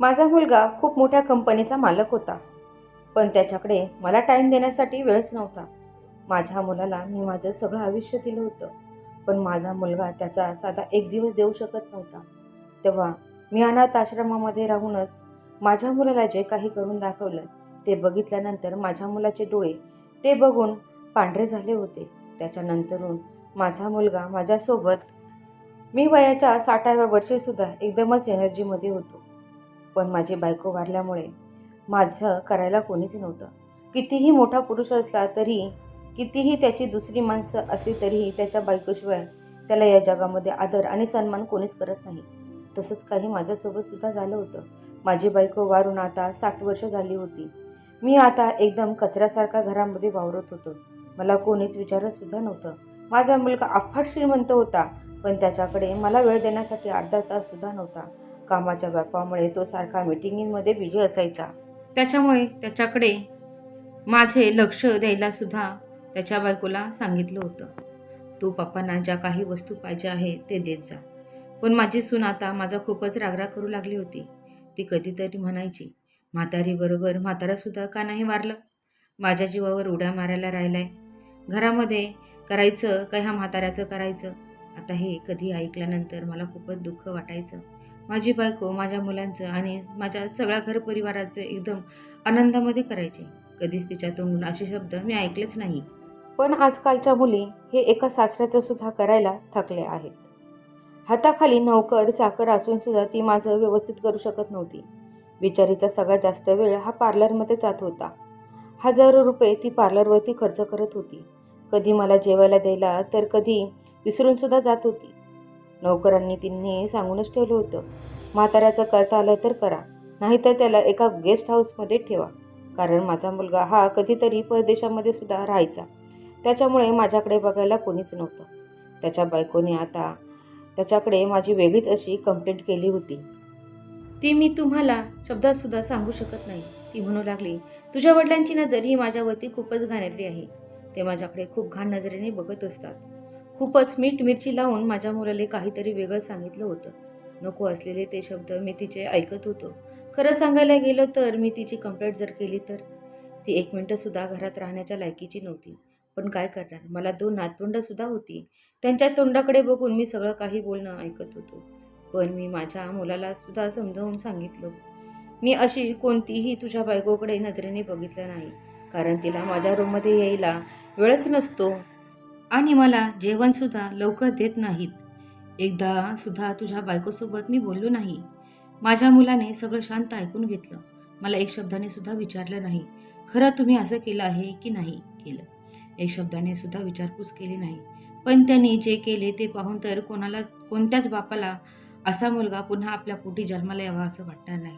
माझा मुलगा खूप मोठ्या कंपनीचा मालक होता. पण त्याच्याकडे मला टाईम देण्यासाठी वेळच नव्हता. माझ्या मुलाला मी माझं सगळं आयुष्य दिलं होतं. पण माझा मुलगा त्याचा साधा एक दिवस देऊ शकत नव्हता. तेव्हा मी अनाथ आश्रमामध्ये राहूनच माझ्या मुलाला जे काही करून दाखवलं ते बघितल्यानंतर माझ्या मुलाचे डोळे ते बघून पांढरे झाले होते. त्याच्यानंतरून माझा मुलगा माझ्यासोबत मी वयाच्या साठाव्या वर्षीसुद्धा एकदमच एनर्जीमध्ये होतो. पण माझी बायको वारल्यामुळे माझं करायला कोणीच नव्हतं. कितीही मोठा पुरुष असला तरी कितीही त्याची दुसरी माणसं असली तरीही त्याच्या बायकोशिवाय त्याला या जगामध्ये आदर आणि सन्मान कोणीच करत नाही. तसंच काही माझ्यासोबत सुद्धा झालं होतं. माझी बायको वारून आता सात वर्ष झाली होती. मी आता एकदम कचऱ्यासारखा घरामध्ये वावरत होतो. मला कोणीच विचारतसुद्धा नव्हतं. माझा मुलगा अफाट श्रीमंत होता पण त्याच्याकडे मला वेळ देण्यासाठी अर्धा तास सुद्धा नव्हता. कामाच्या व्यापामुळे तो सारखा मिटिंगींमध्ये बिझी असायचा. त्याच्यामुळे त्याच्याकडे माझे लक्ष द्यायला सुद्धा त्याच्या बायकोला सांगितलं होतं. तू पप्पांना ज्या काही वस्तू पाहिजे आहे ते देत जा. पण माझी सून आता माझा खूपच रागराग करू लागली होती. ती कधीतरी म्हणायची म्हातारीबरोबर म्हातारासुद्धा का नाही मारलं माझ्या जीवावर उड्या मारायला राहिलाय. घरामध्ये करायचं का ह्या म्हाताऱ्याचं करायचं? आता हे कधी ऐकल्यानंतर मला खूपच दुःख वाटायचं. माझी बायको माझ्या मुलांचं आणि माझ्या सगळ्या घर परिवाराचं एकदम आनंदामध्ये करायचे. कधीच तिच्या तोंडून असे शब्द मी ऐकलेच नाही. पण आजकालच्या मुली हे एका सासऱ्याचं सुद्धा करायला थकले आहेत. हाताखाली नौकर चाकर असून सुद्धा ती माझं व्यवस्थित करू शकत नव्हती. बिचारीचा सगळ्यात जास्त वेळ हा पार्लरमध्ये जात होता. हजारो रुपये ती पार्लरवरती खर्च करत होती. कधी मला जेवायला द्यायला तर कधी विसरून सुद्धा जात होती. नोकरांनी तिन्ही सांगूनच ठेवलं होतं. म्हाताऱ्याचं करता आलं तर करा. नाहीतर त्याला एका गेस्ट हाऊसमध्ये ठेवा. कारण माझा मुलगा हा कधीतरी परदेशामध्ये सुद्धा राहायचा. त्याच्यामुळे माझ्याकडे बघायला कोणीच नव्हतं. त्याच्या बायकोने आता त्याच्याकडे माझी वेगळीच अशी कंप्लेंट केली होती. ती मी तुम्हाला शब्दातसुद्धा सांगू शकत नाही. ती म्हणू लागली तुझ्या वडिलांची नजर ही माझ्यावरती खूपच घाणेरडी आहे. ते माझ्याकडे खूप घाण नजरेने बघत असतात. खूपच मीठ मिरची लावून माझ्या मुलाले काहीतरी वेगळं सांगितलं होतं. नको असलेले ते शब्द मी तिचे ऐकत होतो. खरं सांगायला गेलो तर मी तिची कंप्लेंट जर केली तर? ती एक मिनटंसुद्धा घरात राहण्याच्या लायकीची नव्हती. पण काय करणार? मला दोन नातवंडंसुद्धा होती. त्यांच्या तोंडाकडे बघून मी सगळं काही बोलणं ऐकत होतो. पण मी माझ्या मुलाला सुद्धा समजावून सांगितलं. मी अशी कोणतीही तुझ्या बायकोकडे नजरेने बघितलं नाही. कारण तिला माझ्या रूममध्ये यायला वेळच नसतो. आणि मला जेवणसुद्धा लवकर देत नाहीत. एकदा सुद्धा तुझ्या बायकोसोबत मी बोललो नाही. माझ्या मुलाने सगळं शांत ऐकून घेतलं. मला एक शब्दाने सुद्धा विचारलं नाही. खरं तुम्ही असं केलं आहे की नाही केलं? एक शब्दाने सुद्धा विचारपूस केली नाही. पण त्यांनी जे केले ते पाहून तर कोणाला कोणत्याच बापाला असा मुलगा पुन्हा आपल्या पोटी जन्माला यावा असं वाटणार नाही.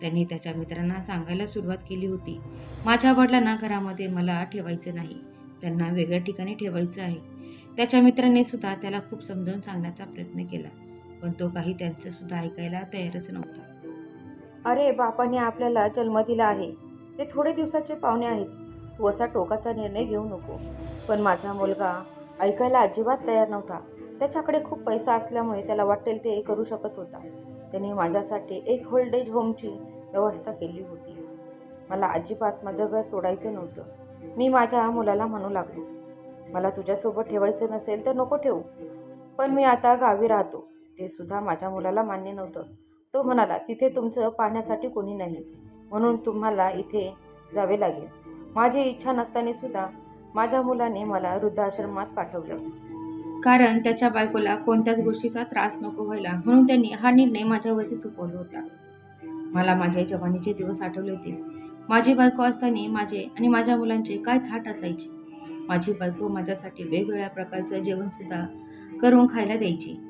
त्यांनी त्याच्या मित्रांना सांगायला सुरुवात केली होती. माझ्या वडिलांना घरामध्ये मला ठेवायचं नाही. त्यांना वेगळ्या ठिकाणी ठेवायचं आहे. त्याच्या मित्रांनी सुद्धा त्याला खूप समजावून सांगण्याचा प्रयत्न केला पण तो काही त्यांचं सुद्धा ऐकायला तयारच नव्हता. अरे बापाने आपल्याला जन्म दिला आहे. ते थोडे दिवसाचे पाहुणे आहेत. तू असा टोकाचा निर्णय घेऊ नको. पण माझा मुलगा ऐकायला अजिबात तयार नव्हता. त्याच्याकडे खूप पैसा असल्यामुळे त्याला वाटेल ते करू शकत होता. त्याने माझ्यासाठी एक होल्डेज होमची व्यवस्था केली होती. मला अजिबात माझं घर सोडायचं नव्हतं. मी माझ्या मुलाला म्हणू लागलो मला तुझ्यासोबत ठेवायचं नसेल तर नको ठेवू. पण मी आता गावी राहतो. ते सुद्धा माझ्या मुलाला मान्य नव्हतं. तो म्हणाला तिथे तुमचं पाहण्यासाठी कोणी नाही. म्हणून तुम्हाला इथे जावे लागेल. माझी इच्छा नसताना सुद्धा माझ्या मुलाने मला वृद्धाश्रमात पाठवलं. कारण त्याच्या बायकोला कोणत्याच गोष्टीचा त्रास नको व्हायला. म्हणून त्यांनी हा निर्णय माझ्यावरती चुकवला होता. मला माझ्या जवानीचे दिवस आठवले होते. माझी बायको असताना माझे आणि माझ्या मुलांचे काय थाट असायची? माझी बायको माझ्यासाठी वेगवेगळ्या प्रकारचं जेवणसुद्धा करून खायला द्यायची.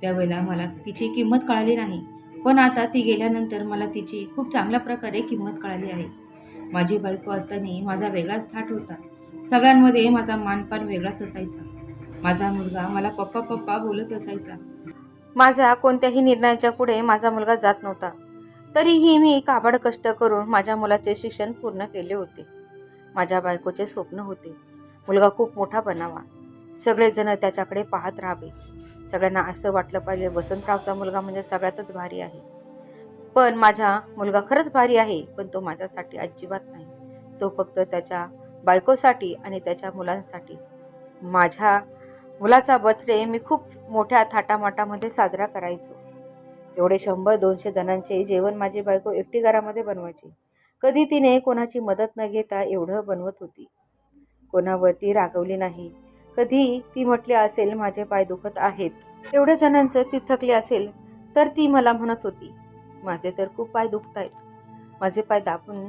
त्यावेळेला मला तिची किंमत कळाली नाही. पण आता ती गेल्यानंतर मला तिची खूप चांगल्या प्रकारे किंमत कळाली आहे. माझी बायको असताना माझा वेगळाच थाट होता. सगळ्यांमध्ये माझा मानपान वेगळाच असायचा. माझा मुलगा मला पप्पा पप्पा बोलत असायचा. माझा कोणत्याही निर्णयाच्या पुढे माझा मुलगा जात नव्हता. तरीही मी काबड कष्ट करून माझ्या मुलाचे शिक्षण पूर्ण केले होते. माझ्या बायकोचे स्वप्न होते. मुलगा खूप मोठा बनावा. सगळेजण त्याच्याकडे पाहत राहावे. सगळ्यांना असं वाटलं पाहिजे वसंतरावचा मुलगा म्हणजे सगळ्यातच भारी आहे. पण माझा मुलगा खरंच भारी आहे पण तो माझ्यासाठी अजिबात नाही. तो फक्त त्याच्या बायकोसाठी आणि त्याच्या मुलांसाठी. माझ्या मुलाचा बर्थडे मी खूप मोठ्या थाटामाटामध्ये साजरा करायचो. एवढे शंभर दोनशे जणांचे जेवण माझी बायको एकटी घरामध्ये बनवायची. कधी तिने कोणाची मदत न घेता एवढं बनवत होती. कोणावरती रागवली नाही. कधी ती म्हटली असेल माझे पाय दुखत आहेत. एवढ्या जणांचं ती थकली असेल तर ती मला म्हणत होती माझे तर खूप पाय दुखत आहेत माझे पाय दाबून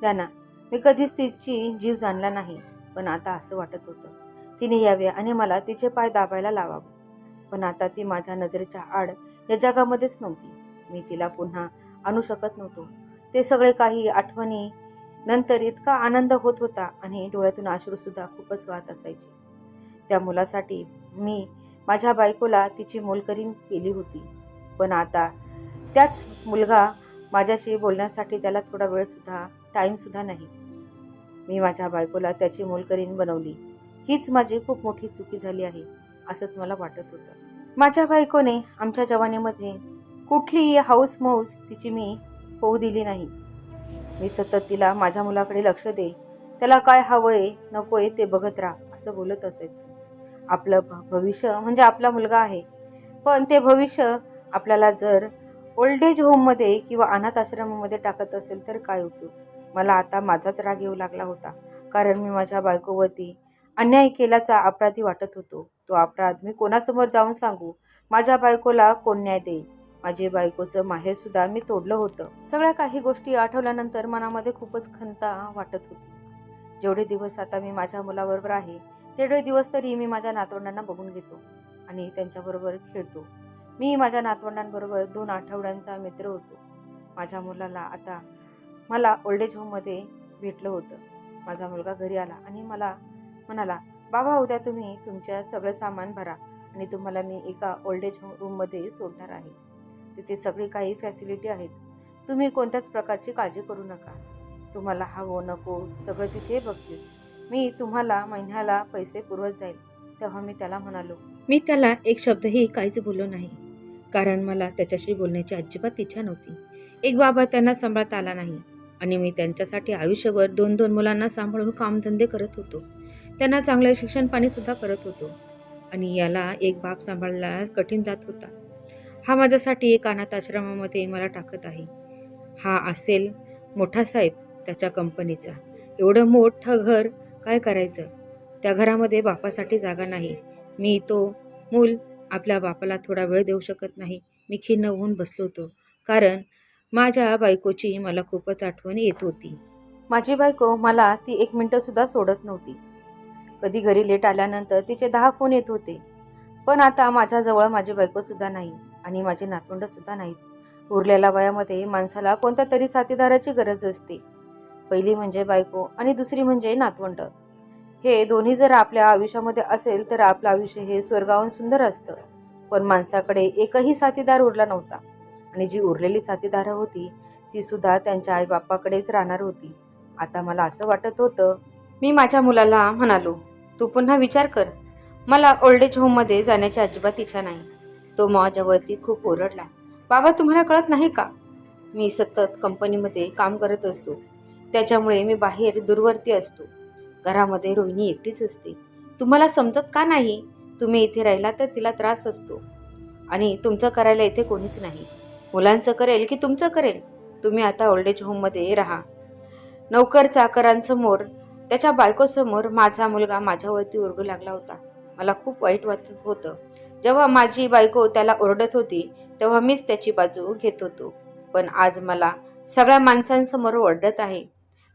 द्या ना. मी कधीच तिची जीव जाणला नाही. पण आता असं वाटत होतं. तिने यावे आणि मला तिचे पाय दाबायला लावावं. पण आता ती माझ्या नजरेच्या आड या जगामध्येच नव्हती. मी तिला पुन्हा आणू शकत नव्हतो. ते सगळे काही आठवणी नंतर इतका आनंद होत होता आणि डोळ्यातून अश्रूसुद्धा खूपच वाहत असायचे. त्या मुलासाठी मी माझ्या बायकोला तिची मोलकरीण केली होती. पण आता त्याच मुलगा माझ्याशी बोलण्यासाठी त्याला थोडा वेळसुद्धा टाईमसुद्धा नाही. मी माझ्या बायकोला त्याची मोलकरीण बनवली. हीच माझी खूप मोठी चुकी झाली आहे. असंच मला वाटत होतं. माझ्या बायकोने आमच्या जवानीमध्ये कुठलीही हाऊस मौस तिची मी होऊ दिली नाही. मी सतत तिला माझ्या मुलाकडे लक्ष दे त्याला काय हवंय नकोय ते बघत राहा असं बोलत असायचं. आपलं भविष्य म्हणजे आपला मुलगा आहे. पण ते भविष्य आपल्याला जर ओल्ड एज होममध्ये किंवा अनाथ आश्रमामध्ये टाकत असेल तर काय उपयोग? मला आता माझाच राग येऊ लागला होता. कारण मी माझ्या बायकोवरती अन्याय केल्याचा अपराधी वाटत होतो. तो अपराध मी कोणासमोर जाऊन सांगू? माझ्या बायकोला कोण न्याय देईल? माझे बायकोचं माहेरसुद्धा मी तोडलं होतं. सगळ्या काही गोष्टी आठवल्यानंतर मनामध्ये खूपच खंता वाटत होती. जेवढे दिवस आता मी माझ्या मुलाबरोबर आहे तेवढे दिवस तरी मी माझ्या नातवंडांना बघून घेतो आणि त्यांच्याबरोबर खेळतो. मी माझ्या नातवंडांबरोबर दोन आठवड्यांचा मित्र होतो. माझ्या मुलाला आता मला ओल्ड एज होममध्ये भेटलं होतं. माझा मुलगा घरी आला आणि मला म्हणाला बाबा उद्या तुम्ही तुमच्या सगळं सामान भरा आणि तुम्हाला मी एका ओल्ड एज रूममध्ये सोडणार आहे. तिथे सगळी काही फॅसिलिटी आहेत. तुम्ही कोणत्याच प्रकारची काळजी करू नका. तुम्हाला हवं नको सगळं तिथे बघतील. मी तुम्हाला महिन्याला पैसे पुरवत जाईल. तेव्हा मी त्याला म्हणालो मी त्याला एक शब्दही काहीच बोललो नाही. कारण मला त्याच्याशी बोलण्याची अजिबात इच्छा नव्हती. एक बाबा त्यांना सांभाळता आला नाही आणि मी त्यांच्यासाठी आयुष्यभर दोन दोन मुलांना सांभाळून कामधंदे करत होतो. त्यांना चांगलं शिक्षण पाणीसुद्धा करत होतो. आणि याला एक बाप सांभाळला कठीण जात होता. हा माझ्यासाठी एक अनाथ आश्रमामध्ये मला टाकत आहे. हा असेल मोठा साहेब त्याच्या कंपनीचा. एवढं मोठं घर काय करायचं? त्या घरामध्ये बापासाठी जागा नाही. मी तो मूल आपल्या बापाला थोडा वेळ देऊ शकत नाही. मी खिन्न होऊन बसलो होतो. कारण माझ्या बायकोची मला खूपच आठवण येत होती. माझी बायको मला ती एक मिनटंसुद्धा सोडत नव्हती. कधी घरी लेट आल्यानंतर तिचे दहा फोन येत होते. पण आता माझ्याजवळ माझी बायकोसुद्धा नाही आणि माझे नातवंडसुद्धा नाहीत. उरलेल्या वयामध्ये माणसाला कोणत्या तरी साथीदाराची गरज असते. पहिली म्हणजे बायको आणि दुसरी म्हणजे नातवंड. हे दोन्ही जर आपल्या आयुष्यामध्ये असेल तर आपलं आयुष्य हे स्वर्गाहून सुंदर असतं. पण माणसाकडे एकही साथीदार उरला नव्हता. आणि जी उरलेली साथीदारं होती ती सुद्धा त्यांच्या आईबापाकडेच राहणार होती. आता मला असं वाटत होतं मी माझ्या मुलाला म्हणालो तू पुन्हा विचार कर. मला ओल्ड एज होममध्ये जाण्याची अजिबात इच्छा नाही. तो माझ्यावरती खूप ओरडला. बाबा तुम्हाला कळत नाही का? मी सतत कंपनीमध्ये काम करत असतो. त्याच्यामुळे मी बाहेर दूरवर्ती असतो. घरामध्ये रोहिणी एकटीच असते. तुम्हाला समजत का नाही? तुम्ही इथे राहिला तर तिला त्रास असतो. आणि तुमचं करायला इथे कोणीच नाही. मुलांचं करेल की तुमचं करेल? तुम्ही आता ओल्ड एज होममध्ये राहा. नोकर चाकरांसमोर त्याच्या बायकोसमोर माझा मुलगा माझ्यावरती ओरडू लागला होता. मला खूप वाईट वाटत होतं. जेव्हा माझी बायको त्याला ओरडत होती तेव्हा मीच त्याची बाजू घेत होतो. पण आज मला सगळ्या माणसांसमोर ओरडत आहे.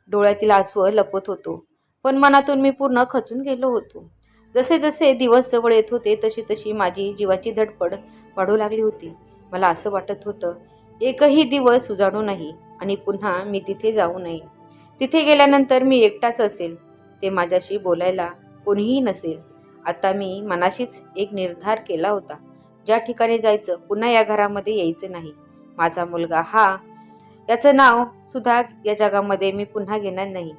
डोळ्यातील आसवं लपत होतो. पण मनातून मी पूर्ण खचून गेलो होतो. जसे जसे दिवस जवळ येत होते तशी तशी माझी जीवाची धडपड वाढू लागली होती. मला असं वाटत होतं एकही दिवस उजाडू नाही आणि पुन्हा मी तिथे जाऊ नये. तिथे गेल्यानंतर मी एकटाच असेल. ते माझ्याशी बोलायला कोणीही नसेल. आता मी मनाशीच एक निर्धार केला होता. ज्या ठिकाणी जायचं पुन्हा या घरामध्ये यायचं नाही. माझा मुलगा हा याचं नाव सुद्धा या जगामध्ये मी पुन्हा घेणार नाही.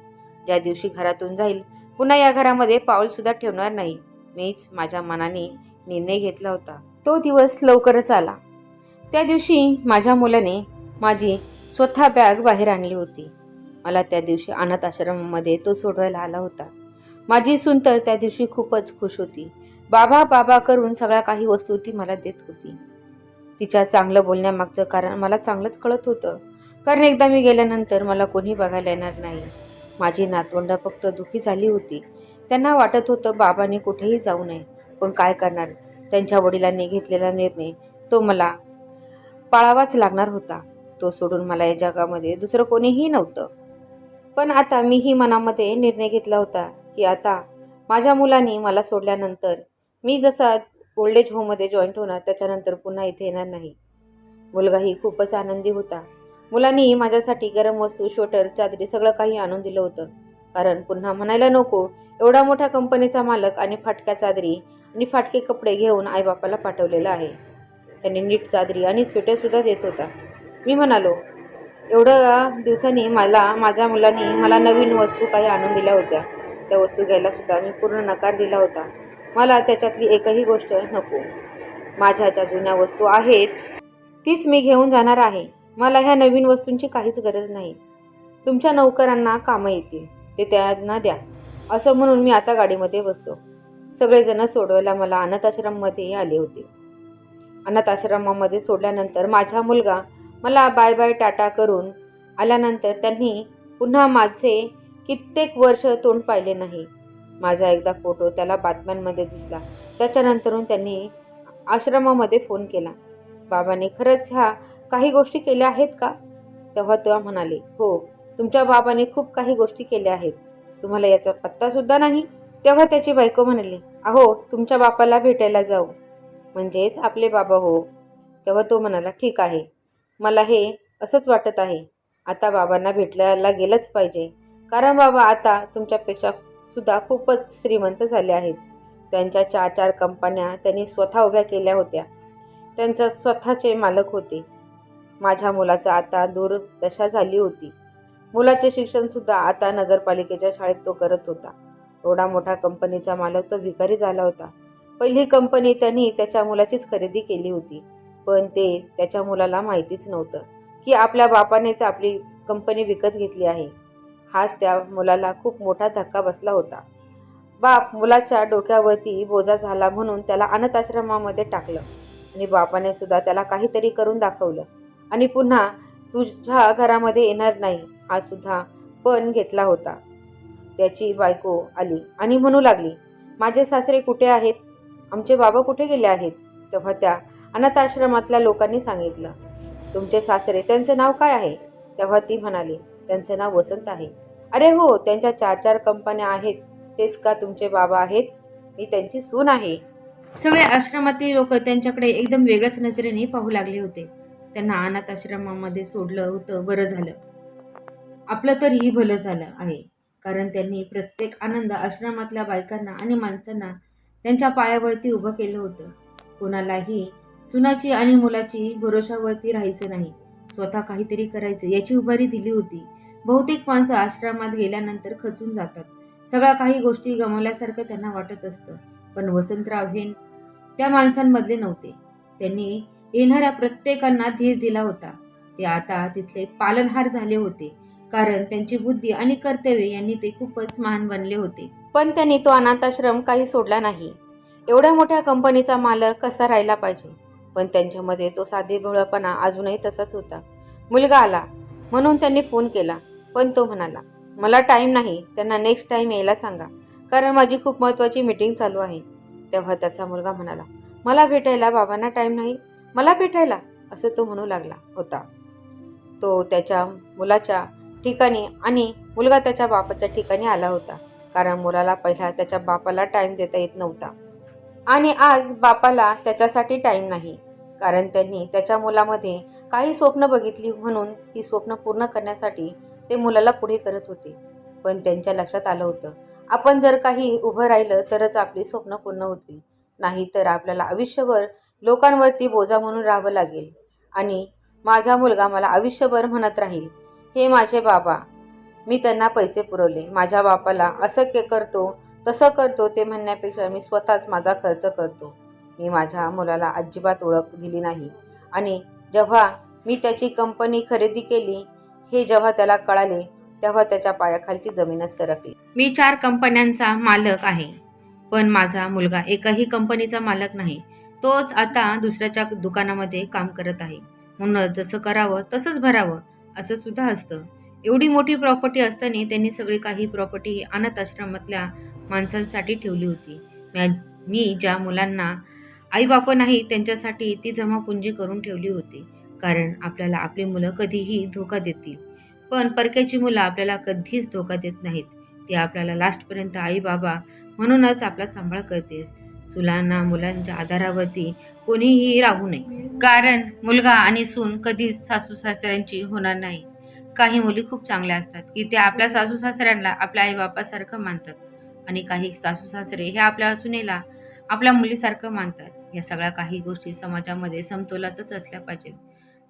ज्या दिवशी घरातून जाईल पुन्हा या घरामध्ये पाऊलसुद्धा ठेवणार नाही. मीच माझ्या मनाने निर्णय घेतला होता. तो दिवस लवकरच आला. त्या दिवशी माझ्या मुलाने माझी स्वतः बॅग बाहेर आणली होती. मला त्या दिवशी अनाथ आश्रमामध्ये तो सोडवायला आला होता. माझी सून तर त्या दिवशी खूपच खुश होती. बाबा बाबा करून सगळ्या काही वस्तू ती मला देत होती. तिच्या चांगलं बोलण्यामागचं कारण मला चांगलंच कळत होतं. कारण एकदा मी गेल्यानंतर मला कोणी बघायला येणार नाही. माझी नातवंड फक्त दुखी झाली होती. त्यांना वाटत होतं बाबांनी कुठेही जाऊ नये. पण काय करणार? त्यांच्या वडिलांनी घेतलेला निर्णय तो मला पाळावाच लागणार होता. तो सोडून मला या जगामध्ये दुसरं कोणीही नव्हतं. पण आता मीही मनामध्ये निर्णय घेतला होता की आता माझ्या मुलांनी मला सोडल्यानंतर मी जसा ओल्ड एज होममध्ये जॉईंट होणार त्याच्यानंतर पुन्हा इथे येणार नाही. मुलगाही खूपच आनंदी होता. मुलांनी माझ्यासाठी गरम वस्तू शोटर चादरी सगळं काही आणून दिलं होतं. कारण पुन्हा म्हणायला नको एवढा मोठ्या कंपनीचा मालक आणि फाटक्या चादरी आणि फाटके कपडे घेऊन आईबापाला पाठवलेलं आहे. त्यांनी नीट चादरी आणि स्वेटरसुद्धा देत होता. मी म्हणालो एवढ्या दिवसांनी मला माझ्या मुलांनी मला नवीन वस्तू काही आणून दिल्या होत्या. त्या वस्तू घ्यायलासुद्धा मी पूर्ण नकार दिला होता. मला त्याच्यातली एकही गोष्ट नको. माझ्या ज्या जुन्या वस्तू आहेत तीच मी घेऊन जाणार आहे. मला ह्या नवीन वस्तूंची काहीच गरज नाही. तुमच्या नौकरांना कामं येतील. ते त्यांना द्या. असं म्हणून मी आता गाडीमध्ये बसलो. सगळेजण सोडवायला मला अनाथाश्रममध्ये आले होते. अनाथ आश्रमामध्ये सोडल्यानंतर माझा मुलगा मला बाय बाय टाटा करून आल्यानंतर त्यांनी पुन्हा माझे कित्येक वर्ष तोंड पाहिले नाही. माझा एकदा फोटो त्याला बातम्यांमध्ये दिसला. त्याच्यानंतरून त्यांनी आश्रमामध्ये फोन केला. बाबांनी खरंच ह्या काही गोष्टी केल्या आहेत का? तेव्हा तेव्हा म्हणाले हो तुमच्या बाबाने खूप काही गोष्टी केल्या आहेत. तुम्हाला याचा पत्तासुद्धा नाही. तेव्हा त्याची बायको म्हणाली अहो तुमच्या बापाला भेटायला जाऊ. म्हणजेच आपले बाबा हो. तेव्हा तो म्हणाला ठीक आहे. मला हे असंच वाटत आहे. आता बाबांना भेटायला गेलंच पाहिजे. कारण बाबा आता तुमच्यापेक्षा सुद्धा खूपच श्रीमंत झाले आहेत. त्यांच्या चार चार कंपन्या त्यांनी स्वतः उभ्या केल्या होत्या. त्यांच्या स्वतःचे मालक होते. माझ्या मुलाचा आता दूरदशा झाली होती. मुलाचे शिक्षणसुद्धा आता नगरपालिकेच्या शाळेत तो करत होता. एवढा मोठा कंपनीचा मालक तो भिकारी झाला होता. पहिली कंपनी त्यांनी त्याच्या मुलाचीच खरेदी केली होती. पण ते त्याच्या मुलाला माहितीच नव्हतं की आपल्या बापानेच आपली कंपनी विकत घेतली आहे. हाच त्या मुलाला खूप मोठा धक्का बसला होता. बाप मुलाच्या डोक्यावरती बोजा झाला म्हणून त्याला अनाथ आश्रमामध्ये टाकलं आणि बापाने सुद्धा त्याला काहीतरी करून दाखवलं. आणि पुन्हा तुझ्या घरामध्ये येणार नाही हा सुद्धा पण घेतला होता. त्याची बायको आली आणि म्हणू लागली माझे सासरे कुठे आहेत? आमचे बाबा कुठे गेले आहेत? तेव्हा त्या अनाथ आश्रमातल्या लोकांनी सांगितलं. तुमचे सासरे त्यांचं नाव काय आहे? तेव्हा ती म्हणाली त्यांचं नाव वसंत आहे. अरे हो त्यांच्या चार चार कंपन्या आहेत. तेच का तुमचे बाबा आहेत? मी त्यांची सून आहे. सगळे आश्रमातील लोक त्यांच्याकडे एकदम वेगळ्याच नजरेने पाहू लागले होते. त्यांना अनाथ आश्रमामध्ये सोडलं होतं बरं झालं. आपलं तरीही भलं झालं आहे कारण त्यांनी प्रत्येक आनंद आश्रमातल्या बायकांना आणि माणसांना त्यांच्या पायावरती उभं केलं होतं. कोणालाही सुनाची आणि मुलाची भरोशावरती राहायचं नाही. स्वतः काहीतरी करायचं याची उभारी दिली होती. बहुतेक माणसं आश्रमात गेल्यानंतर खचून जातात. सगळ्या काही गोष्टी गमावल्यासारखं त्यांना वाटत असतं. पण वसंतराव हे त्या माणसांमधले नव्हते. त्यांनी येणाऱ्या प्रत्येकांना धीर दिला होता. ते आता तिथले पालनहार झाले होते. कारण त्यांची बुद्धी आणि कर्तव्य यांनी ते खूपच महान बनले होते. पण त्यांनी तो अनाथाश्रम काही सोडला नाही. एवढ्या मोठ्या कंपनीचा मालक कसा राहिला पाहिजे? पण त्यांच्यामध्ये तो साधे भोळपणा अजूनही तसाच होता. मुलगा आला. म्हणून त्यांनी फोन केला. पण तो म्हणाला मला टाईम नाही. त्यांना नेक्स्ट टाईम यायला सांगा. कारण माझी खूप महत्त्वाची मीटिंग चालू आहे. तेव्हा त्याचा मुलगा म्हणाला मला भेटायला बाबांना टाईम नाही. मला भेटायला. असं तो म्हणू लागला होता. तो त्याच्या मुलाच्या ठिकाणी आणि मुलगा त्याच्या बापाच्या ठिकाणी आला होता. कारण मुलाला पहिला त्याच्या बापाला टाईम देता येत नव्हता. आणि आज बापाला त्याच्यासाठी टाईम नाही. कारण त्यांनी त्याच्या मुलामध्ये काही स्वप्न बघितली म्हणून ती स्वप्न पूर्ण करण्यासाठी ते मुलाला पुढे करत होते. पण त्यांच्या लक्षात आलं होतं आपण जर काही उभं राहिलं तरच आपली स्वप्न पूर्ण होतील. नाही तर आपल्याला आयुष्यभर लोकांवरती बोजा म्हणून राहावं लागेल. आणि माझा मुलगा मला आयुष्यभर म्हणत राहील हे माझे बाबा मी त्यांना पैसे पुरवले. माझ्या बापाला असं के करतो तसं करतो ते म्हणण्यापेक्षा मी स्वतःच माझा खर्च करतो. मी माझ्या मुलाला अजिबात ओळख दिली नाही. आणि जेव्हा मी त्याची कंपनी खरेदी केली हे जेव्हा त्याला कळाले तेव्हा त्याच्या पायाखालची जमीनच सरकली. मी चार कंपन्यांचा मालक आहे पण माझा मुलगा एकाही कंपनीचा मालक नाही. तोच आता दुसऱ्याच्या दुकानामध्ये काम करत आहे. म्हणून जसं करावं तसंच भरावं असं सुद्धा असतं. एवढी मोठी प्रॉपर्टी असताना त्यांनी सगळी काही प्रॉपर्टी ही अनाथ आश्रमातल्या माणसांसाठी ठेवली होती. मी ज्या मुलांना आईबाप नाही त्यांच्यासाठी ती जमापुंजी करून ठेवली होती. कारण आपल्याला आपली मुलं कधीही धोका देतील. पण परक्याची मुलं आपल्याला कधीच धोका देत नाहीत. ती आपल्याला लास्टपर्यंत आई बाबा म्हणूनच आपला सांभाळ करतील. सुलांना मुलांच्या आधारावरती कोणीही राहू नये. कारण मुलगा आणि सून कधीच सासू सासऱ्यांची होणार नाही. काही मुली खूप चांगल्या असतात की ते आपल्या सासू सासऱ्यांना आपल्या आई बापासारखं मानतात. आणि काही सासू सासरे हे आपल्या सुनेला आपल्या मुलीसारखं मानतात. या सगळ्या काही गोष्टी समाजामध्ये समतोलातच असल्या पाहिजेत.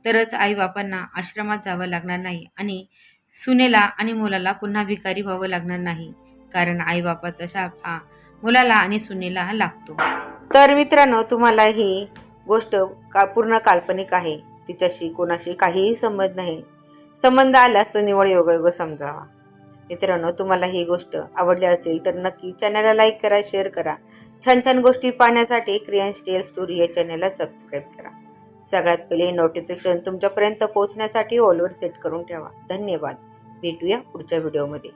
तरच आईबापांना आश्रमात जावं लागणार नाही आणि सुनेला आणि मुलाला पुन्हा भिकारी व्हावं लागणार नाही. कारण आईबापाचा शाप हा मुलाला आणि सुनेला लागतो. तर मित्रांनो तुम्हाला ही गोष्ट का पूर्ण काल्पनिक आहे. तिच्याशी कोणाशी काहीही संबंध नाही. संबंध आल्यास तो निवड योगायोग समजावा. मित्रांनो तुम्हाला ही गोष्ट आवडली असेल तर नक्की चॅनलला लाईक करा शेअर करा. छान छान गोष्टी पाहण्यासाठी क्रियांश रिअल स्टोरी या चॅनलला सबस्क्राईब करा. सगळ्यात पहिले नोटिफिकेशन तुमच्यापर्यंत पोहोचण्यासाठी ऑलवर सेट करून ठेवा. धन्यवाद. भेटूया पुढच्या व्हिडिओमध्ये